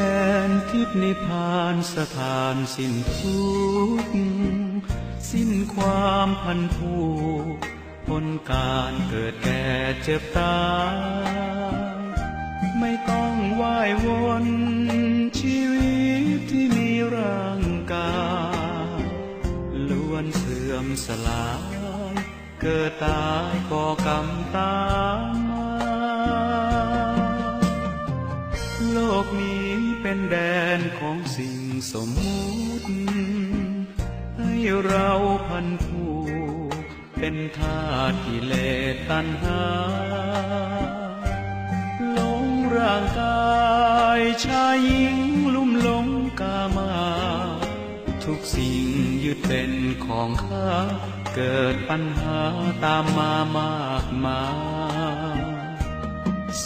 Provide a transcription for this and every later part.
แดนทิพนิพพานสถานสิ้นทุกข์สิ้นความพันผูกพ้นการเกิดแก่เจ็บตายไม่ต้องว่ายวนชีวิตที่มีร่างกายล้วนเสื่อมสลายเกิดตายก่อกรรมตามมาโลกนี้ เป็นแดนของสิ่งสมมุติ ให้เราพันผูกเป็นทาสกิเลสตัณหาหลงร่างกายชายหญิงลุ่มหลงกามา ทุกสิ่งยึดเป็นของข้าเกิดปัญหาตามมามากมาย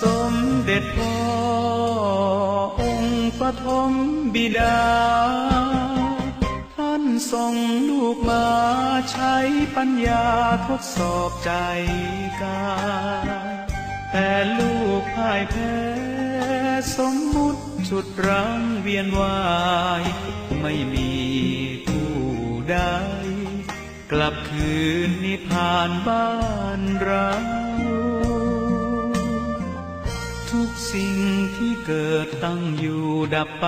สมเด็จพ่อ ฐมบิดา ท่านส่งลูกมาใช้ปัญญาทดสอบใจกายแต่ลูกพ่ายแพ้สมมุติจุดรังเวียนวาย ไม่มีผู้ใดกลับคืนนิพพานบ้านเรา สิ่งที่เกิดตั้งอยู่ดับไป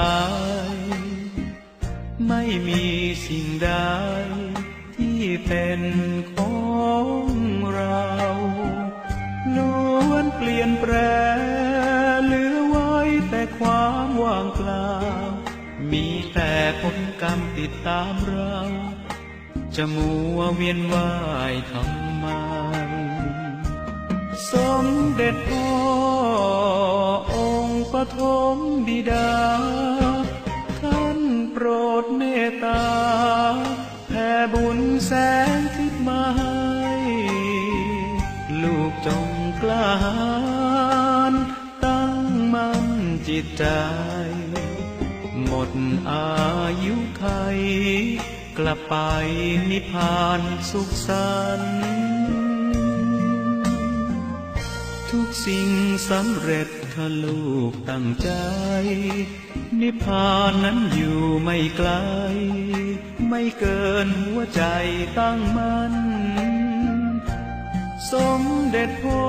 ไม่มีสิ่งใดที่เป็นของเราล้วนเปลี่ยนแปลเหลือไว้แต่ความว่างเปล่า มีแต่ผลกรรมติดตามเรา จะมัวเวียนว่ายทำไม สมเด็จพ่อ ฐมบิดา ท่านโปรดเมตตาแผ่บุญแสงทิศมาให้ลูกจงกล้าหาญตั้งมั่นจิตใจ หมดอายุไขกลับไปนิพพานสุขสันต์ทุกสิ่งสำเร็จ ถ้าลูกตั้งใจ นิพพานนั้นอยู่ไม่ไกล ไม่เกินหัวใจตั้งมัน่นสมเด็จพ่อ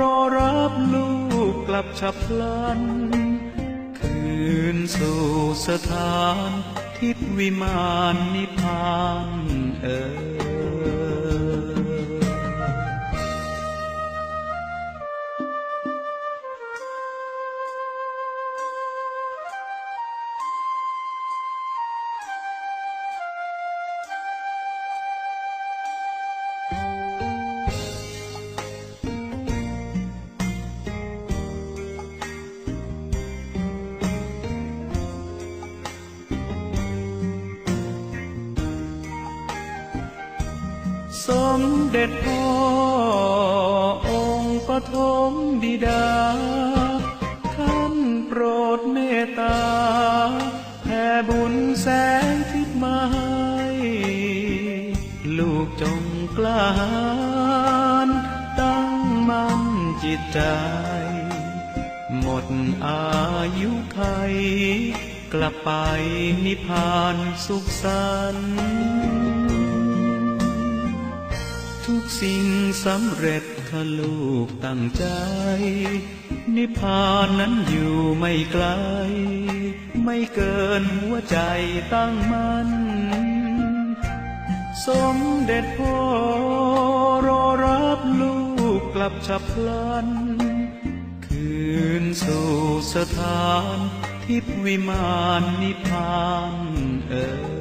รอรับลูกกลับฉับพลัน คืนสู่สถานทิพย์วิมานนิพพานเออ สมเด็จพ่อองค์ปฐมบิดา ท่านโปรดเมตตาแผ่บุญแสงทิศมาให้ลูกจงกล้าหาญตั้งมั่นจิตใจ หมดอายุไขกลับไปนิพพานสุขสันต์ สิ่งสำเร็จถ้าลูกตั้งใจ นิพพานนั้นอยู่ไม่ไกล ไม่เกินหัวใจตั้งมัน่นสมเด็จพ่อรอรับลูกกลับฉับพลัน คืนสู่สถานทิพวิมานนิพพานเออ